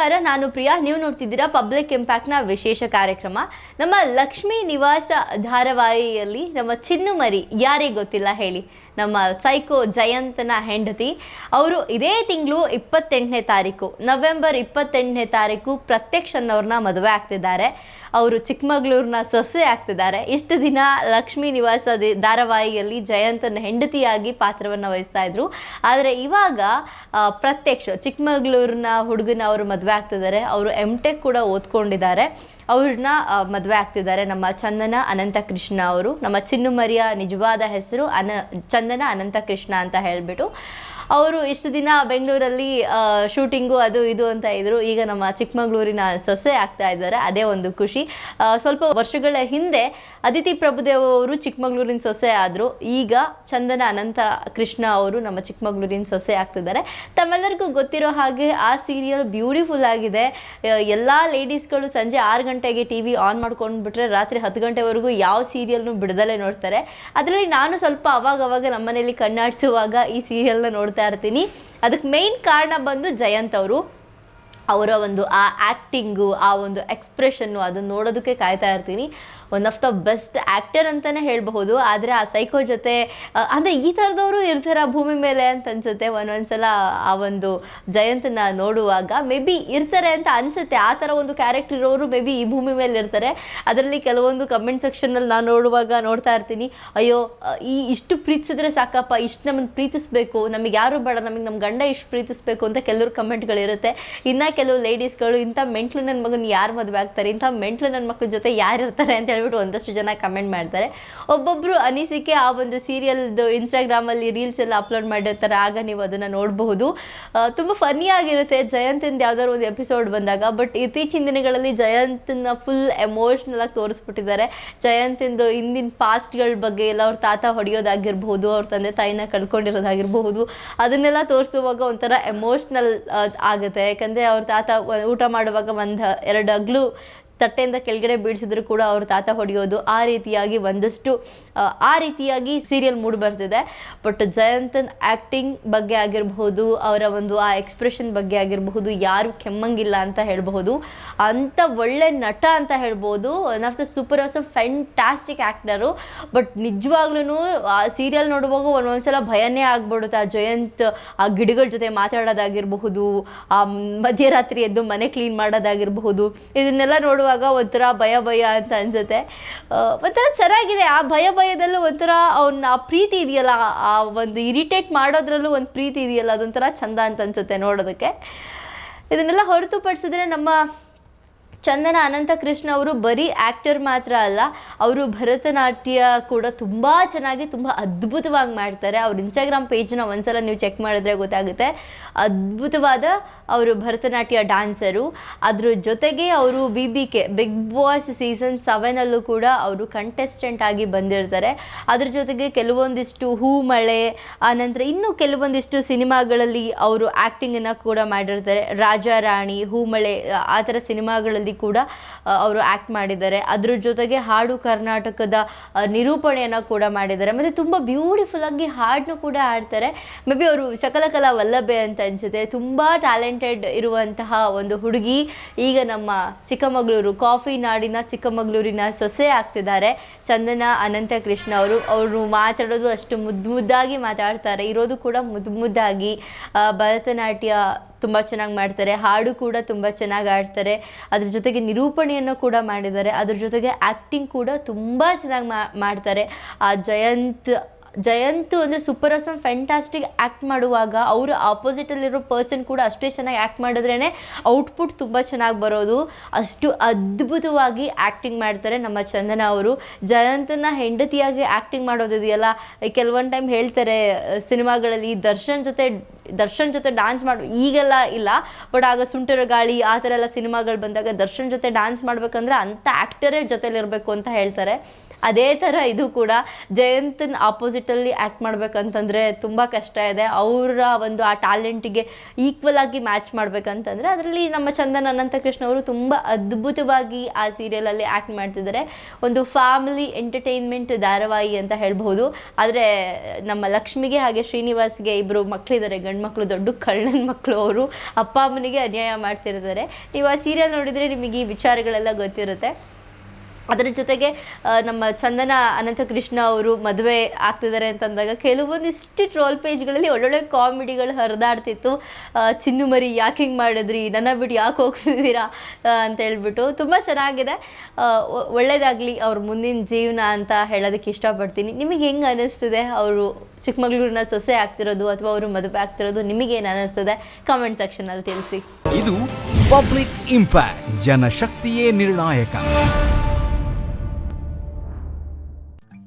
ನಮಸ್ಕಾರ, ನಾನು ಪ್ರಿಯಾ. ನೀವು ನೋಡ್ತಿದ್ದೀರಾ ಪಬ್ಲಿಕ್ ಇಂಪ್ಯಾಕ್ಟ್ನ ವಿಶೇಷ ಕಾರ್ಯಕ್ರಮ. ನಮ್ಮ ಲಕ್ಷ್ಮೀ ನಿವಾಸ ಧಾರಾವಾಹಿಯಲ್ಲಿ ನಮ್ಮ ಚಿನ್ನು ಮರಿ ಯಾರಿಗೆ ಗೊತ್ತಿಲ್ಲ ಹೇಳಿ. ನಮ್ಮ ಸೈಕೋ ಜಯಂತನ ಹೆಂಡತಿ. ಅವರು ಇದೇ ತಿಂಗಳು ಇಪ್ಪತ್ತೆಂಟನೇ ತಾರೀಕು, ನವೆಂಬರ್ ಇಪ್ಪತ್ತೆಂಟನೇ ತಾರೀಕು ಪ್ರತ್ಯಕ್ಷ ಅನ್ನೋರ್ನ ಮದುವೆ ಆಗ್ತಿದ್ದಾರೆ. ಅವರು ಚಿಕ್ಕಮಗಳೂರಿನ ಸೊಸೆ ಆಗ್ತಿದ್ದಾರೆ. ಇಷ್ಟು ದಿನ ಲಕ್ಷ್ಮೀ ನಿವಾಸ ಧಾರಾವಾಹಿಯಲ್ಲಿ ಜಯಂತನ ಹೆಂಡತಿಯಾಗಿ ಪಾತ್ರವನ್ನು ವಹಿಸ್ತಾ ಇದ್ರು. ಆದರೆ ಇವಾಗ ಪ್ರತ್ಯಕ್ಷ ಚಿಕ್ಕಮಗಳೂರಿನ ಹುಡುಗನ ಅವರು ಮದುವೆ ಆಗ್ತಿದ್ದಾರೆ ಅವರು ಎಂ ಟೆಕ್ ಕೂಡ ಓದ್ಕೊಂಡಿದ್ದಾರೆ. ಅವ್ರನ್ನ ಮದುವೆ ಆಗ್ತಿದ್ದಾರೆ ನಮ್ಮ ಚಂದನ ಅನಂತ ಕೃಷ್ಣ ಅವರು. ನಮ್ಮ ಚಿನ್ನುಮರಿಯ ನಿಜವಾದ ಹೆಸರು ಅನ, ಚಂದನ ಅನಂತ ಕೃಷ್ಣ ಅಂತ ಹೇಳಿಬಿಟ್ಟು. ಅವರು ಇಷ್ಟು ದಿನ ಬೆಂಗಳೂರಲ್ಲಿ ಶೂಟಿಂಗು ಅದು ಇದು ಅಂತ ಇದ್ರು. ಈಗ ನಮ್ಮ ಚಿಕ್ಕಮಗಳೂರಿನ ಸೊಸೆ ಆಗ್ತಾ ಇದ್ದಾರೆ. ಅದೇ ಒಂದು ಖುಷಿ. ಸ್ವಲ್ಪ ವರ್ಷಗಳ ಹಿಂದೆ ಅದಿತಿ ಪ್ರಭುದೇವ್ ಅವರು ಚಿಕ್ಕಮಗಳೂರಿನ ಸೊಸೆ ಆದರು. ಈಗ ಚಂದನ ಅನಂತ ಕೃಷ್ಣ ಅವರು ನಮ್ಮ ಚಿಕ್ಕಮಗಳೂರಿನ ಸೊಸೆ ಆಗ್ತಿದ್ದಾರೆ. ತಮ್ಮೆಲ್ಲರಿಗೂ ಗೊತ್ತಿರೋ ಹಾಗೆ ಆ ಸೀರಿಯಲ್ ಬ್ಯೂಟಿಫುಲ್ ಆಗಿದೆ. ಎಲ್ಲ ಲೇಡೀಸ್ಗಳು ಸಂಜೆ ಆರು ಗಂಟೆಗೆ ಟಿ ವಿ ಆನ್ ಮಾಡ್ಕೊಂಡ್ಬಿಟ್ರೆ ರಾತ್ರಿ ಹತ್ತು ಗಂಟೆವರೆಗೂ ಯಾವ ಸೀರಿಯಲ್ನು ಬಿಡದಲ್ಲೇ ನೋಡ್ತಾರೆ. ಅದರಲ್ಲಿ ನಾನು ಸ್ವಲ್ಪ ಅವಾಗ ಅವಾಗ ನಮ್ಮನೇಲಿ ಕಣ್ಣಾಡಿಸುವಾಗ ಈ ಸೀರಿಯಲ್ನ ನೋಡ್ತಾ ಇರ್ತೀನಿ. ಅದಕ್ಕೆ ಮೇಯ್ನ್ ಕಾರಣ ಬಂದು ಜಯಂತ್ ಅವರು. ಅವರ ಒಂದು ಆ ಆ್ಯಕ್ಟಿಂಗು ಆ ಒಂದು ಎಕ್ಸ್ಪ್ರೆಷನ್ನು ಅದನ್ನು ನೋಡೋದಕ್ಕೆ ಕಾಯ್ತಾ ಇರ್ತೀನಿ. One of the best actor ಅಂತಲೇ ಹೇಳಬಹುದು. ಆದರೆ ಆ ಸೈಕೋ ಜೊತೆ ಅಂದರೆ ಈ ಥರದವರು ಇರ್ತಾರ ಭೂಮಿ ಮೇಲೆ ಅಂತ ಅನ್ಸುತ್ತೆ ಒಂದೊಂದ್ಸಲ ಆ ಒಂದು ಜಯಂತನ ನೋಡುವಾಗ. ಮೇ ಬಿ ಇರ್ತಾರೆ ಅಂತ ಅನ್ಸುತ್ತೆ. ಆ ಥರ ಒಂದು ಕ್ಯಾರೆಕ್ಟರ್ ಇರೋರು ಮೇ ಬಿ ಈ ಭೂಮಿ ಮೇಲೆ ಇರ್ತಾರೆ. ಅದರಲ್ಲಿ ಕೆಲವೊಂದು ಕಮೆಂಟ್ ಸೆಕ್ಷನಲ್ಲಿ ನಾನು ನೋಡುವಾಗ ನೋಡ್ತಾ ಇರ್ತೀನಿ. ಅಯ್ಯೋ ಈ ಇಷ್ಟು ಪ್ರೀತಿಸಿದ್ರೆ ಸಾಕಪ್ಪ, ಇಷ್ಟು ನಮ್ಮನ್ನು ಪ್ರೀತಿಸ್ಬೇಕು. ನಮಗೆ ಯಾರು ಬೇಡ, ನಮಗೆ ನಮ್ಮ ಗಂಡ ಇಷ್ಟು ಪ್ರೀತಿಸಬೇಕು ಅಂತ ಕೆಲವರು ಕಮೆಂಟ್ಗಳಿರುತ್ತೆ ಇನ್ನು ಕೆಲವು ಲೇಡೀಸ್ಗಳು ಇಂಥ ಮೆಂಟ್ಲು ನನ್ನ ಮಗನ ಯಾರು ಮದುವೆ ಆಗ್ತಾರೆ? ಇಂಥ ಮೆಂಟ್ಲು ನನ್ನ ಮಕ್ಕಳ ಜೊತೆ ಯಾರು ಇರ್ತಾರೆ ಅಂತ ಹೇಳ್ಬಿಟ್ಟು ಒಂದಷ್ಟು ಜನ ಕಮೆಂಟ್ ಮಾಡ್ತಾರೆ. ಒಬ್ಬೊಬ್ಬರು ಅನಿಸಿಕೆ, ಆ ಒಂದು ಸೀರಿಯಲ್ದು ಇನ್ಸ್ಟಾಗ್ರಾಮಲ್ಲಿ ರೀಲ್ಸ್ ಎಲ್ಲ ಅಪ್ಲೋಡ್ ಮಾಡಿರ್ತಾರೆ ಆಗ ನೀವು ಅದನ್ನು ನೋಡಬಹುದು. ತುಂಬ ಫನ್ನಿ ಆಗಿರುತ್ತೆ. ಜಯಂತಿಂದ ಯಾವ್ದಾದ್ರು ಒಂದು ಎಪಿಸೋಡ್ ಬಂದಾಗ ಬಟ್ ಇತ್ತೀಚಿನ ದಿನಗಳಲ್ಲಿ ಜಯಂತನ ಫುಲ್ ಎಮೋಷ್ನಲ್ ಆಗಿ ತೋರಿಸ್ಬಿಟ್ಟಿದ್ದಾರೆ. ಜಯಂತಿಂದು ಹಿಂದಿನ ಪಾಸ್ಟ್ಗಳ ಬಗ್ಗೆ ಎಲ್ಲ ಅವ್ರ ತಾತ ಹೊಡೆಯೋದಾಗಿರ್ಬಹುದು, ಅವ್ರ ತಂದೆ ತಾಯಿನ ಕಳ್ಕೊಂಡಿರೋದಾಗಿರ್ಬಹುದು, ಅದನ್ನೆಲ್ಲ ತೋರಿಸುವಾಗ ಒಂಥರ ಎಮೋಷ್ನಲ್ ಆಗುತ್ತೆ. ಯಾಕಂದರೆ ಅವ್ರ ತಾತ ಊಟ ಮಾಡುವಾಗ ಒಂದು ಎರಡು ಅಗ್ಲು ತಟ್ಟೆಯಿಂದ ಕೆಳಗಡೆ ಬೀಳಿಸಿದ್ರು ಕೂಡ ಅವ್ರ ತಾತ ಹೊಡೆಯೋದು ಆ ರೀತಿಯಾಗಿ ಒಂದಷ್ಟು ಆ, ರೀತಿಯಾಗಿ ಸೀರಿಯಲ್ ಮೂಡಿ ಬರ್ತಿದೆ. ಬಟ್ ಜಯಂತನ್ ಆ್ಯಕ್ಟಿಂಗ್ ಬಗ್ಗೆ ಆಗಿರಬಹುದು ಅವರ ಒಂದು ಆ ಎಕ್ಸ್ಪ್ರೆಷನ್ ಬಗ್ಗೆ ಆಗಿರಬಹುದು ಯಾರು ಕೆಮ್ಮಂಗಿಲ್ಲ ಅಂತ ಹೇಳಬಹುದು. ಅಂಥ ಒಳ್ಳೆ ನಟ ಅಂತ ಹೇಳ್ಬೋದು one of the super as fantastic actor but ನಿಜವಾಗ್ಲೂ ಆ ಸೀರಿಯಲ್ ನೋಡುವಾಗ ಒಂದೊಂದ್ಸಲ ಭಯನೇ ಆಗ್ಬಿಡುತ್ತೆ. ಆ ಜಯಂತ್ ಆ ಗಿಡಗಳ ಜೊತೆ ಮಾತಾಡೋದಾಗಿರಬಹುದು ಆ ಮಧ್ಯರಾತ್ರಿ ಎದ್ದು ಮನೆ ಕ್ಲೀನ್ ಮಾಡೋದಾಗಿರಬಹುದು. ಇದನ್ನೆಲ್ಲ ನೋಡುವಾಗ ಒಂಥರ ಭಯ ಭಯ ಅಂತ ಅನ್ಸುತ್ತೆ. ಒಂಥರ ಚೆನ್ನಾಗಿದೆ ಆ ಭಯ ಭಯದಲ್ಲೂ ಒಂಥರ ಅವನ್ನ ಆ ಪ್ರೀತಿ ಇದೆಯಲ್ಲ, ಆ ಒಂದು ಇರಿಟೇಟ್ ಮಾಡೋದ್ರಲ್ಲೂ ಒಂದು ಪ್ರೀತಿ ಇದೆಯಲ್ಲ, ಅದೊಂಥರ ಚಂದ ಅಂತ ಅನ್ಸುತ್ತೆ ನೋಡೋದಕ್ಕೆ. ಇದನ್ನೆಲ್ಲ ಹೊರತುಪಡಿಸಿದ್ರೆ ನಮ್ಮ ಚಂದನ ಅನಂತ ಕೃಷ್ಣ ಅವರು ಬರೀ ಆ್ಯಕ್ಟರ್ ಮಾತ್ರ ಅಲ್ಲ, ಅವರು ಭರತನಾಟ್ಯ ಕೂಡ ತುಂಬ ಚೆನ್ನಾಗಿ, ತುಂಬ ಅದ್ಭುತವಾಗಿ ಮಾಡ್ತಾರೆ. ಅವ್ರ ಇನ್ಸ್ಟಾಗ್ರಾಮ್ ಪೇಜ್ನ ಒಂದ್ಸಲ ನೀವು ಚೆಕ್ ಮಾಡಿದ್ರೆ ಗೊತ್ತಾಗುತ್ತೆ. ಅದ್ಭುತವಾದ ಅವರು ಭರತನಾಟ್ಯ ಡ್ಯಾನ್ಸರು ಅದ್ರ ಜೊತೆಗೆ ಅವರು B B K Big Boss season ಸೆವೆನಲ್ಲೂ ಕೂಡ ಅವರು ಕಂಟೆಸ್ಟೆಂಟ್ ಆಗಿ ಬಂದಿರ್ತಾರೆ. ಅದ್ರ ಜೊತೆಗೆ ಕೆಲವೊಂದಿಷ್ಟು ಹೂ ಮಳೆ ಆನಂತರ ಇನ್ನೂ ಕೆಲವೊಂದಿಷ್ಟು ಸಿನಿಮಾಗಳಲ್ಲಿ ಅವರು ಆ್ಯಕ್ಟಿಂಗನ್ನು ಕೂಡ ಮಾಡಿರ್ತಾರೆ. ರಾಜಾ ರಾಣಿ, ಹೂಮಳೆ, ಆ ಥರ ಸಿನಿಮಾಗಳಲ್ಲಿ ಕೂಡ ಅವರು ಆ್ಯಕ್ಟ್ ಮಾಡಿದ್ದಾರೆ. ಅದ್ರ ಜೊತೆಗೆ ಹಾಡು ಕರ್ನಾಟಕದ ನಿರೂಪಣೆಯನ್ನು ಕೂಡ ಮಾಡಿದ್ದಾರೆ. ಮತ್ತು ತುಂಬ ಬ್ಯೂಟಿಫುಲ್ ಆಗಿ ಹಾಡನ್ನು ಕೂಡ ಹಾಡ್ತಾರೆ. ಮೇ ಬಿ ಅವರು ಸಕಲಕಲಾ ವಲ್ಲಭೆ ಅಂತ ಅನಿಸುತ್ತೆ. ತುಂಬ ಟ್ಯಾಲೆಂಟೆಡ್ ಇರುವಂತಹ ಒಂದು ಹುಡುಗಿ. ಈಗ ನಮ್ಮ ಚಿಕ್ಕಮಗಳೂರು ಕಾಫಿ ನಾಡಿನ ಚಿಕ್ಕಮಗಳೂರಿನ ಸೊಸೆ ಆಗ್ತಿದ್ದಾರೆ. ಚಂದನ ಅನಂತ ಕೃಷ್ಣ ಅವರು. ಅವರು ಮಾತಾಡೋದು ಅಷ್ಟು ಮುದ್ದು ಮುದ್ದಾಗಿ ಮಾತಾಡ್ತಾರೆ. ಇರೋದು ಕೂಡ ಮುದ್ದು ಮುದ್ದಾಗಿ. ಭರತನಾಟ್ಯ ತುಂಬ ಚೆನ್ನಾಗಿ ಮಾಡ್ತಾರೆ, ಹಾಡು ಕೂಡ ತುಂಬ ಚೆನ್ನಾಗಿ ಆಡ್ತಾರೆ ಅದ್ರ ಜೊತೆಗೆ ನಿರೂಪಣೆಯನ್ನು ಕೂಡ ಮಾಡಿದ್ದಾರೆ, ಅದ್ರ ಜೊತೆಗೆ ಆ್ಯಕ್ಟಿಂಗ್ ಕೂಡ ತುಂಬ ಚೆನ್ನಾಗಿ ಮಾಡ್ತಾರೆ. ಆ ಜಯಂತ್, ಜಯಂತು ಅಂದರೆ ಸೂಪರ್ ಆಸಮ್ ಫ್ಯಾಂಟಾಸ್ಟಿಕ್ ಆ್ಯಕ್ಟ್ ಮಾಡುವಾಗ ಅವರು ಆಪೋಸಿಟಲ್ಲಿರೋ ಪರ್ಸನ್ ಕೂಡ ಅಷ್ಟೇ ಚೆನ್ನಾಗಿ ಆ್ಯಕ್ಟ್ ಮಾಡಿದ್ರೇ ಔಟ್ಪುಟ್ ತುಂಬ ಚೆನ್ನಾಗಿ ಬರೋದು. ಅಷ್ಟು ಅದ್ಭುತವಾಗಿ ಆ್ಯಕ್ಟಿಂಗ್ ಮಾಡ್ತಾರೆ ನಮ್ಮ ಚಂದನ ಅವರು. ಜಯಂತನ ಹೆಂಡತಿಯಾಗಿ ಆ್ಯಕ್ಟಿಂಗ್ ಮಾಡೋದಿದೆಯಲ್ಲ ಕೆಲವೊಂದು ಟೈಮ್ ಹೇಳ್ತಾರೆ ಸಿನಿಮಾಗಳಲ್ಲಿ ದರ್ಶನ್ ಜೊತೆ ದರ್ಶನ್ ಜೊತೆ ಡ್ಯಾನ್ಸ್ ಮಾಡು, ಈಗೆಲ್ಲ ಇಲ್ಲ. ಬಟ್ ಆಗ ಸುಂಟರ ಗಾಳಿ, ಆ ಥರ ಎಲ್ಲ ಸಿನಿಮಾಗಳು ಬಂದಾಗ ದರ್ಶನ್ ಜೊತೆ ಡ್ಯಾನ್ಸ್ ಮಾಡ್ಬೇಕಂದ್ರೆ ಅಂಥ ಆ್ಯಕ್ಟರೇ ಜೊತೆಲಿರಬೇಕು ಅಂತ ಹೇಳ್ತಾರೆ. ಅದೇ ಥರ ಇದು ಕೂಡ ಜಯಂತನ ಆಪೋಸಿಟಲ್ಲಿ ಆ್ಯಕ್ಟ್ ಮಾಡ್ಬೇಕಂತಂದರೆ ತುಂಬ ಕಷ್ಟ ಇದೆ. ಅವರ ಒಂದು ಆ ಟ್ಯಾಲೆಂಟಿಗೆ ಈಕ್ವಲ್ ಆಗಿ ಮ್ಯಾಚ್ ಮಾಡ್ಬೇಕಂತಂದರೆ ಅದರಲ್ಲಿ ನಮ್ಮ ಚಂದನ್ ಅನಂತಕೃಷ್ಣ ಅವರು ತುಂಬ ಅದ್ಭುತವಾಗಿ ಆ ಸೀರಿಯಲಲ್ಲಿ ಆ್ಯಕ್ಟ್ ಮಾಡ್ತಿದ್ದಾರೆ. ಒಂದು ಫ್ಯಾಮಿಲಿ ಎಂಟರ್ಟೈನ್ಮೆಂಟ್ ಧಾರಾವಾಹಿ ಅಂತ ಹೇಳ್ಬೋದು ಆದರೆ ನಮ್ಮ ಲಕ್ಷ್ಮಿಗೆ ಹಾಗೆ ಶ್ರೀನಿವಾಸ್ಗೆ ಇಬ್ಬರು ಮಕ್ಕಳಿದ್ದಾರೆ ಗಂಡು ಮಕ್ಕಳು ದೊಡ್ಡ ಕಳ್ಳನ ಮಕ್ಕಳು ಅವರು ಅಪ್ಪ ಅಮ್ಮನಿಗೆ ಅನ್ಯಾಯ ಮಾಡ್ತಿರ್ತಾರೆ. ನೀವು ಆ ಸೀರಿಯಲ್ ನೋಡಿದರೆ ನಿಮಗೆ ಈ ವಿಚಾರಗಳೆಲ್ಲ ಗೊತ್ತಿರುತ್ತೆ. ಅದರ ಜೊತೆಗೆ ನಮ್ಮ ಚಂದನ ಅನಂತಕೃಷ್ಣ ಅವರು ಮದುವೆ ಆಗ್ತಿದ್ದಾರೆ ಅಂತಂದಾಗ ಕೆಲವೊಂದಿಷ್ಟು ಟ್ರೋಲ್ ಪೇಜ್ಗಳಲ್ಲಿ ಒಳ್ಳೊಳ್ಳೆ ಕಾಮಿಡಿಗಳು ಹರಿದಾಡ್ತಿತ್ತು. ಚಿನ್ನು ಮರಿ ಯಾಕೆ ಹಿಂಗೆ ಮಾಡಿದ್ರಿ? ನನ್ನ ಬಿಟ್ಟು ಯಾಕೆ ಹೋಗ್ತಿದ್ದೀರಾ? ಅಂತ ಹೇಳ್ಬಿಟ್ಟು ತುಂಬ ಚೆನ್ನಾಗಿದೆ. ಒಳ್ಳೆಯದಾಗಲಿ ಅವ್ರ ಮುಂದಿನ ಜೀವನ ಅಂತ ಹೇಳೋದಕ್ಕೆ ಇಷ್ಟಪಡ್ತೀನಿ. ನಿಮಗೆ ಹೆಂಗೆ ಅನ್ನಿಸ್ತಿದೆ ಅವರು ಚಿಕ್ಕಮಗಳೂರಿನ ಸೊಸೆ ಆಗ್ತಿರೋದು ಅಥವಾ ಅವರು ಮದುವೆ ಆಗ್ತಿರೋದು ನಿಮಗೇನು ಅನ್ನಿಸ್ತದೆ ಕಾಮೆಂಟ್ ಸೆಕ್ಷನಲ್ಲಿ ತಿಳಿಸಿ. ಇದು ಪಬ್ಲಿಕ್ ಇಂಪ್ಯಾಕ್ಟ್ ಜನಶಕ್ತಿಯೇ ನಿರ್ಣಾಯಕ.